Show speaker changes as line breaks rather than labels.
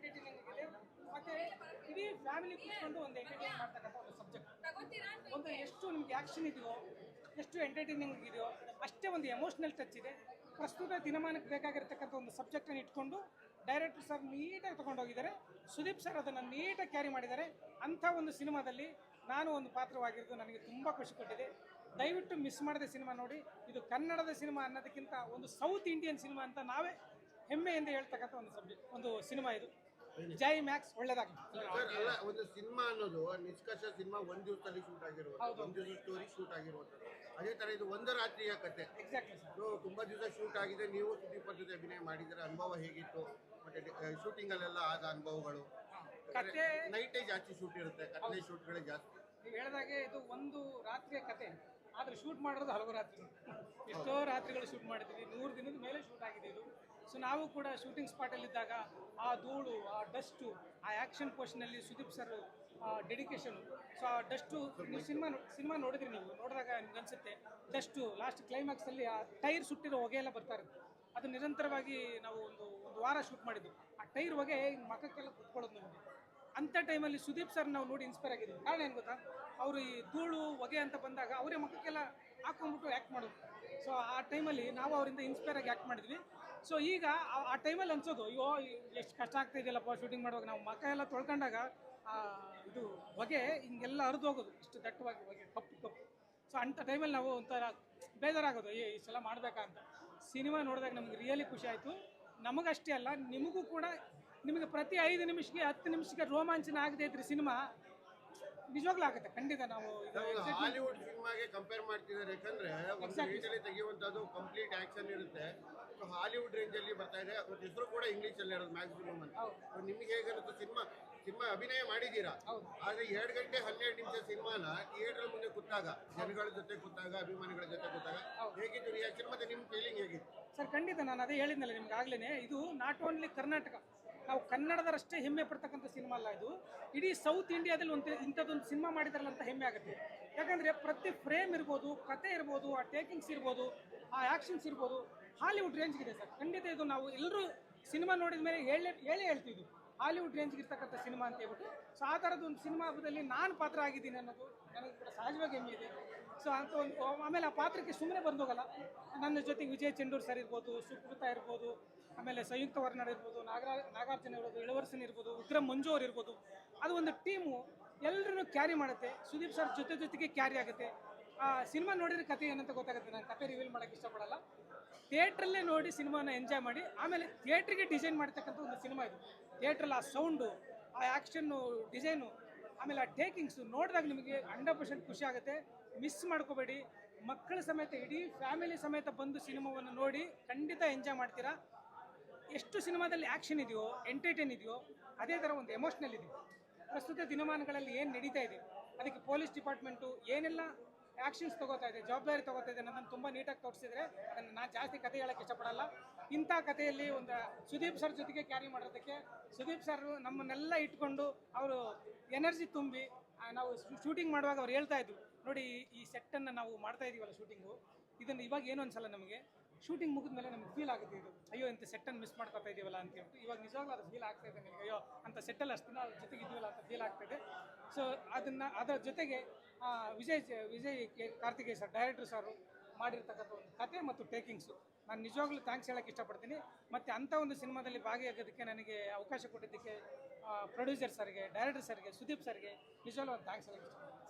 Entertaining ಇದೆ ಮತ್ತೆ ಇಡೀ ಫ್ಯಾಮಿಲಿ ಕೂತ್ಕೊಂಡು ಒಂದು ಎಂಟರ್ಟೈನ್ ಮಾಡ್ತಕ್ಕಂಥ ಒಂದು ಸಬ್ಜೆಕ್ಟ್ ಒಂದು ಎಷ್ಟು ನಿಮ್ಗೆ ಆ್ಯಕ್ಷನ್ ಇದೆಯೋ, ಎಷ್ಟು ಎಂಟರ್ಟೈನಿಂಗ್ ಇದೆಯೋ, ಅಷ್ಟೇ ಒಂದು ಎಮೋಷ್ನಲ್ ಟಚ್ ಇದೆ. ಪ್ರಸ್ತುತ ದಿನಮಾನಕ್ಕೆ ಬೇಕಾಗಿರ್ತಕ್ಕಂಥ ಒಂದು ಸಬ್ಜೆಕ್ಟನ್ನು ಇಟ್ಕೊಂಡು ಡೈರೆಕ್ಟರ್ ಸರ್ ನೀಟಾಗಿ ತೊಗೊಂಡೋಗಿದ್ದಾರೆ. ಸುದೀಪ್ ಸರ್ ಅದನ್ನು ನೀಟಾಗಿ ಕ್ಯಾರಿ ಮಾಡಿದ್ದಾರೆ. ಅಂಥ ಒಂದು ಸಿನಿಮಾದಲ್ಲಿ ನಾನು ಒಂದು ಪಾತ್ರವಾಗಿರೋದು ನನಗೆ ತುಂಬ ಖುಷಿ ಕೊಟ್ಟಿದೆ. ದಯವಿಟ್ಟು ಮಿಸ್ ಮಾಡದೆ ಸಿನಿಮಾ ನೋಡಿ. ಇದು ಕನ್ನಡದ ಸಿನಿಮಾ ಅನ್ನೋದಕ್ಕಿಂತ ಒಂದು ಸೌತ್ ಇಂಡಿಯನ್ ಸಿನಿಮಾ ಅಂತ ನಾವೇ ಹೆಮ್ಮೆಯಿಂದ ಹೇಳ್ತಕ್ಕಂಥ ಒಂದು ಸಬ್ಜೆಕ್ಟ್ ಒಂದು ಸಿನಿಮಾ ಇದು. ಜೈ ಮ್ಯಾಕ್ಸ್ ಒಳ್ಳೇದಾಗಿ
ಸರ್ ಅಲ್ಲ ಒಂದು ಸಿನಿಮಾ ಅನ್ನೋದು ನಿಷ್ಕರ್ಷ ಸಿನಿಮಾ ಒಂದ್ ದಿವಸದಲ್ಲಿ ಶೂಟ್ ಆಗಿರುವಂಥದ್ದು ಒಂದ್ ದಿವಸ ಸ್ಟೋರಿ ಶೂಟ್ ಆಗಿರುವಂಥದ್ದು. ಅದೇ ತರ ಇದು ಒಂದು ರಾತ್ರಿಯ ಕತೆ.
ಎಕ್ಸಾಕ್ಟ್ಲಿ ಸರ್
ತುಂಬಾ ದಿವಸ ಶೂಟ್ ಆಗಿದೆ ನೀವು ಸುದೀಪ್ ಅವ್ರ ಜೊತೆ ಅಭಿನಯ ಮಾಡಿದ್ರೆ ಅನುಭವ ಹೇಗಿತ್ತು? ಮತ್ತೆ ಶೂಟಿಂಗ್ ಅಲ್ಲೆಲ್ಲ ಆದ ಅನುಭವಗಳು?
ಕತೆ
ನೈಟೇ ಜಾಸ್ತಿ ಶೂಟ್ ಇರುತ್ತೆ ಕತ್ಲೆ ಶೂಟ್ಗಳೇ ಜಾಸ್ತಿ.
ನೀವು ಹೇಳಿದಾಗೆ ಇದು ಒಂದು ರಾತ್ರಿಯ ಕತೆ. ಆದ್ರೆ ಶೂಟ್ ಮಾಡಿರೋದು ಹಲವು ರಾತ್ರಿ. ಎಷ್ಟೋ ರಾತ್ರಿಗಳು ಶೂಟ್ ಮಾಡಿದ್ವಿ. ನೂರು ದಿನದ ಮೇಲೆ ಶೂಟ್ ಆಗಿದೆ ಇದು. ಸೊ ನಾವು ಕೂಡ ಶೂಟಿಂಗ್ ಸ್ಪಾಟಲ್ಲಿದ್ದಾಗ ಆ ಧೂಳು, ಆ ಡಸ್ಟು ಆ ಆ್ಯಕ್ಷನ್ ಪೋರ್ಷನಲ್ಲಿ ಸುದೀಪ್ ಸರ್ ಡೆಡಿಕೇಶನು ಸೊ ಆ ಡಸ್ಟು ನೀವು ಸಿನಿಮಾ ಸಿನಿಮಾ ನೋಡಿದ್ರಿ ನೀವು? ನೋಡಿದಾಗ ನಿಮ್ಗೆ ಅನಿಸುತ್ತೆ ಡಸ್ಟು ಲಾಸ್ಟ್ ಕ್ಲೈಮ್ಯಾಕ್ಸಲ್ಲಿ ಆ ಟೈರ್ ಸುಟ್ಟಿರೋ ಹೊಗೆ ಎಲ್ಲ ಬರ್ತಾ ಇರುತ್ತೆ. ಅದು ನಿರಂತರವಾಗಿ ನಾವು ಒಂದು ಒಂದು ವಾರ ಶೂಟ್ ಮಾಡಿದ್ದು. ಆ ಟೈರ್ ಹೊಗೆ ಮಖಕ್ಕೆಲ್ಲ ಕುತ್ಕೊಳ್ಳೋದು ನಮಗೆ. ಅಂಥ ಟೈಮಲ್ಲಿ ಸುದೀಪ್ ಸರ್ ನಾವು ನೋಡಿ ಇನ್ಸ್ಪೈರ್ ಆಗಿದ್ದೀವಿ. ಕಾರಣ ಏನು ಗೊತ್ತಾ? ಅವರು ಈ ಧೂಳು, ಹೊಗೆ ಅಂತ ಬಂದಾಗ ಅವರೇ ಮಕ್ಕಕ್ಕೆಲ್ಲ ಹಾಕೊಂಡ್ಬಿಟ್ಟು ಆ್ಯಕ್ಟ್ ಮಾಡೋದು ಸೊ ಆ ಟೈಮಲ್ಲಿ ನಾವು ಅವರಿಂದ ಇನ್ಸ್ಪೈರ್ ಆಗಿ ಆ್ಯಕ್ಟ್ ಮಾಡಿದ್ವಿ. ಸೊ ಈಗ ಆ- ಟೈಮಲ್ಲಿ ಅನ್ಸೋದು, ಅಯ್ಯೋ, ಎಷ್ಟು ಕಷ್ಟ ಆಗ್ತಾ ಇದೆಯಲ್ಲಪ್ಪ ಶೂಟಿಂಗ್ ಮಾಡುವಾಗ. ನಾವು ಮಕ್ಕ ಎಲ್ಲ ತೊಳ್ಕೊಂಡಾಗ ಇದು ಹೊಗೆ ಹಿಂಗೆಲ್ಲ ಹರಿದು ಹೋಗೋದು. ಇಷ್ಟು ದಟ್ಟವಾಗಿ ಹೊಗೆ, ಕಪ್ಪು ಕಪ್ಪು. ಸೊ ಅಂಥ ಟೈಮಲ್ಲಿ ನಾವು ಒಂಥರ ಬೇಜಾರಾಗೋದು ಏ ಸಲ ಮಾಡಬೇಕಾ ಅಂತ. ಸಿನಿಮಾ ನೋಡಿದಾಗ ನಮ್ಗೆ ರಿಯಲಿ ಖುಷಿ ಆಯಿತು. ನಮಗಷ್ಟೇ ಅಲ್ಲ, ನಿಮಗೂ ಕೂಡ ನಿಮಗೆ ಪ್ರತಿ ಐದು ನಿಮಿಷಕ್ಕೆ ಹತ್ತು ನಿಮಿಷಕ್ಕೆ ರೋಮಾಂಚನ ಆಗದೆ ಇದ್ರೆ ಸಿನಿಮಾ ನಿಜವಾಗ್ಲೂ ಆಗುತ್ತೆ ಖಂಡಿತ ನಾವು
ಹಾಲಿವುಡ್ ಸಿನಿಮಾಗೆ ಕಂಪೇರ್ ಮಾಡ್ತಿದ್ದಾರೆ. ಯಾಕಂದ್ರೆ ಒಂದು ತೆಗೆಯುವಂತದ್ದು ಕಂಪ್ಲೀಟ್ ಆಕ್ಷನ್ ಇರುತ್ತೆ. ಹಾಲಿವುಡ್ ರೇಂಜ್ ಅಲ್ಲಿ ಬರ್ತಾ ಇದೆ. ಅವ್ರ ಹೆಸರು ಕೂಡ ಇಂಗ್ಲಿಷ್ ಅಲ್ಲಿ ಇರೋದು ಮ್ಯಾಕ್ಸಿಮಮ್ ಅಂತ. ನಿಮ್ಗೆ ಹೇಗಿರುತ್ತೆ ಸಿನಿಮಾ? ಸಿನಿಮಾ ಅಭಿನಯ ಮಾಡಿದ್ದೀರಾ. ಆದ್ರೆ ಎರಡು ಗಂಟೆ ಹನ್ನೆರಡು ನಿಮಿಷ ಸಿನಿಮಾನ ಥಿಯೇಟರ್ ಮುಂದೆ ಕೂತಾಗ ಜನಗಳ ಜೊತೆ ಕೂತಾಗ ಅಭಿಮಾನಿಗಳ ಜೊತೆ ಕೂತಾಗ ಹೇಗಿತ್ತು ರಿಯಾಕ್ಷನ್ ಮತ್ತೆ ನಿಮ್ ಫೀಲಿಂಗ್ ಹೇಗಿತ್ತು?
ಸರ್ ಖಂಡಿತ ನಾನು ಅದೇ ಹೇಳಿದ್ನಲ್ಲ ನಿಮ್ಗೆ ಆಗ್ಲೇ ಇದು ನಾಟ್ ಓನ್ಲಿ ಕರ್ನಾಟಕ ನಾವು ಕನ್ನಡದರಷ್ಟೇ ಹೆಮ್ಮೆ ಪಡ್ತಕ್ಕಂಥ ಸಿನಿಮಾ ಅಲ್ಲ ಇದು. ಇಡೀ ಸೌತ್ ಇಂಡಿಯಾದಲ್ಲಿ ಒಂದು ಇಂಥದ್ದೊಂದು ಸಿನಿಮಾ ಮಾಡಿದಾರಲ್ಲ ಅಂತ ಹೆಮ್ಮೆ ಆಗುತ್ತೆ. ಯಾಕಂದರೆ ಪ್ರತಿ ಫ್ರೇಮ್ ಇರ್ಬೋದು, ಕತೆ ಇರ್ಬೋದು, ಆ ಟೇಕಿಂಗ್ಸ್ ಇರ್ಬೋದು, ಆ ಆ್ಯಕ್ಷನ್ಸ್ ಇರ್ಬೋದು ಹಾಲಿವುಡ್ ರೇಂಜ್ಗಿದೆ ಸರ್. ಖಂಡಿತ ಇದು ನಾವು ಎಲ್ಲರೂ ಸಿನಿಮಾ ನೋಡಿದ ಮೇಲೆ ಹೇಳೇ ಹೇಳೇ ಹೇಳ್ತೀವಿ ಹಾಲಿವುಡ್ ರೇಂಜ್ಗೆ ಇರ್ತಕ್ಕಂಥ ಸಿನಿಮಾ ಅಂತ ಹೇಳ್ಬಿಟ್ಟು. ಸೊ ಆ ಥರದ್ದು ಒಂದು ಸಿನಿಮಾ ಹಬ್ಬದಲ್ಲಿ ನಾನು ಪಾತ್ರ ಆಗಿದ್ದೀನಿ ಅನ್ನೋದು ನನಗೆ ಕೂಡ ಸಹಜವಾಗಿ ಹೆಮ್ಮೆ ಇದೆ. ಸೊ ಅಂತ ಒಂದು, ಆಮೇಲೆ ಆ ಪಾತ್ರಕ್ಕೆ ಸುಮ್ಮನೆ ಬಂದೋಗಲ್ಲ. ನನ್ನ ಜೊತೆಗೆ ವಿಜಯ್ ಚೆಂಡೂರ್ ಸರ್ ಇರ್ಬೋದು, ಸುಕೃತ ಇರ್ಬೋದು ಆಮೇಲೆ ಸಂಯುಕ್ತ ವರ್ನಾಡ್ ಇರ್ಬೋದು, ನಾಗರಾ, ನಾಗಾರ್ಜುನ ಇರ್ಬೋದು, ಇಳವರ್ಸನ್ ಇರ್ಬೋದು, ವಿಕ್ರಮ್ ಮಂಜು ಅವ್ರು ಇರ್ಬೋದು, ಅದು ಒಂದು ಟೀಮು ಎಲ್ಲರನ್ನು ಕ್ಯಾರಿ ಮಾಡುತ್ತೆ. ಸುದೀಪ್ ಸರ್ ಜೊತೆ ಜೊತೆಗೆ ಕ್ಯಾರಿ ಆಗುತ್ತೆ. ಆ ಸಿನಿಮಾ ನೋಡಿದ್ರೆ ಕತೆ ಏನಂತ ಗೊತ್ತಾಗುತ್ತೆ? ನಾನು ಕತೆ ರಿವೀಲ್ ಮಾಡೋಕ್ಕೆ ಇಷ್ಟಪಡಲ್ಲ. ಥಿಯೇಟ್ರಲ್ಲೇ ನೋಡಿ ಸಿನಿಮಾನ ಎಂಜಾಯ್ ಮಾಡಿ, ಆಮೇಲೆ ಥಿಯೇಟ್ರಿಗೆ ಡಿಸೈನ್ ಮಾಡ್ತಕ್ಕಂಥ ಒಂದು ಸಿನಿಮಾ ಇದು. ಥಿಯೇಟ್ರಲ್ಲಿ ಆ ಸೌಂಡು ಆ ಆ್ಯಕ್ಷನ್ನು ಡಿಸೈನು ಆಮೇಲೆ ಆ ಟೇಕಿಂಗ್ಸು ನೋಡಿದಾಗ ನಿಮಗೆ ಹಂಡ್ರೆಡ್ ಪರ್ಸೆಂಟ್ ಖುಷಿ ಆಗುತ್ತೆ. ಮಿಸ್ ಮಾಡ್ಕೋಬೇಡಿ. ಮಕ್ಕಳ ಸಮೇತ, ಇಡೀ ಫ್ಯಾಮಿಲಿ ಸಮೇತ ಬಂದು ಸಿನಿಮಾವನ್ನು ನೋಡಿ ಖಂಡಿತ ಎಂಜಾಯ್ ಮಾಡ್ತೀರಾ? ಎಷ್ಟು ಸಿನಿಮಾದಲ್ಲಿ ಆ್ಯಕ್ಷನ್ ಇದೆಯೋ ಎಂಟರ್ಟೈನ್ ಇದೆಯೋ, ಅದೇ ಥರ ಒಂದು ಎಮೋಷ್ನಲ್ ಇದೆ. ಪ್ರಸ್ತುತ ದಿನಮಾನಗಳಲ್ಲಿ ಏನು ನಡೀತಾ ಇದೆ? ಅದಕ್ಕೆ ಪೊಲೀಸ್ ಡಿಪಾರ್ಟ್ಮೆಂಟು ಏನೆಲ್ಲ ಆ್ಯಕ್ಷನ್ಸ್ ತಗೋತಾ ಇದೆ, ಜವಾಬ್ದಾರಿ ತಗೋತಾ ಇದೆ ನನ್ನನ್ನು ತುಂಬ ನೀಟಾಗಿ ತೋರಿಸಿದ್ರೆ ಅದನ್ನು ನಾನು ಜಾಸ್ತಿ ಕತೆ ಹೇಳೋಕ್ಕೆ ಇಷ್ಟಪಡಲ್ಲ. ಇಂಥ ಕಥೆಯಲ್ಲಿ ಒಂದು ಸುದೀಪ್ ಸರ್ ಜೊತೆಗೆ ಕ್ಯಾರಿ ಮಾಡೋದಕ್ಕೆ ಸುದೀಪ್ ಸರ್ ನಮ್ಮನ್ನೆಲ್ಲ ಇಟ್ಕೊಂಡು ಅವರು ಎನರ್ಜಿ ತುಂಬಿ ನಾವು ಶೂಟಿಂಗ್ ಮಾಡುವಾಗ ಅವ್ರು ಹೇಳ್ತಾ ಇದ್ರು ನೋಡಿ, ಈ ಸೆಟ್ಟನ್ನು ನಾವು ಮಾಡ್ತಾ ಇದೀವಲ್ಲ ಶೂಟಿಂಗು ಇದನ್ನು ಇವಾಗ ಏನು ಅನ್ಸಲ್ಲ ನಮಗೆ? ಶೂಟಿಂಗ್ ಮುಗಿದ್ಮೇಲೆ ನಮ್ಗೆ ಫೀಲ್ ಆಗುತ್ತೆ ಇದು. ಅಯ್ಯೋ, ಇಂಥ ಸೆಟ್ಟನ್ನು ಮಿಸ್ ಮಾಡ್ಕೊತಾ ಇದೀವಲ್ಲ ಅಂತ ಹೇಳ್ಬಿಟ್ಟು, ಇವಾಗ ನಿಜವಾಗ್ಲೂ ಅದು ಫೀಲ್ ಆಗ್ತಾ ಇದೆ ನನಗೆ ಅಯ್ಯೋ ಅಂತ ಸೆಟ್ಟಲ್ಲಿ ಅಷ್ಟು ದಿನ ಜೊತೆಗೆ ಇದೀವಲ್ಲ ಅಂತ ಫೀಲ್ ಆಗ್ತಾ ಇದೆ. ಸೊ ಅದನ್ನು, ಅದರ ಜೊತೆಗೆ Vijay Vijay Karthikeya sir director sir ಮಾಡಿರ್ತಕ್ಕಂಥ ಒಂದು ಕತೆ ಮತ್ತು ಟೇಕಿಂಗ್ಸು ನಾನು ನಿಜವಾಗ್ಲೂ ಥ್ಯಾಂಕ್ಸ್ ಹೇಳೋಕ್ಕೆ ಇಷ್ಟಪಡ್ತೀನಿ. ಮತ್ತು ಅಂಥ ಒಂದು ಸಿನಿಮಾದಲ್ಲಿ ಭಾಗಿಯಾಗೋದಕ್ಕೆ ನನಗೆ ಅವಕಾಶ ಕೊಟ್ಟಿದ್ದಕ್ಕೆ ಪ್ರೊಡ್ಯೂಸರ್ ಸರ್ಗೆ ಡೈರೆಕ್ಟರ್ ಸರ್ಗೆ ಸುದೀಪ್ ಸರ್ಗೆ ನಿಜವಾಗ್ಲೂ ಒಂದು ಥ್ಯಾಂಕ್ಸ್ ಹೇಳೋಕ್ಕೆ ಇಷ್ಟಪಡ್ತೀನಿ.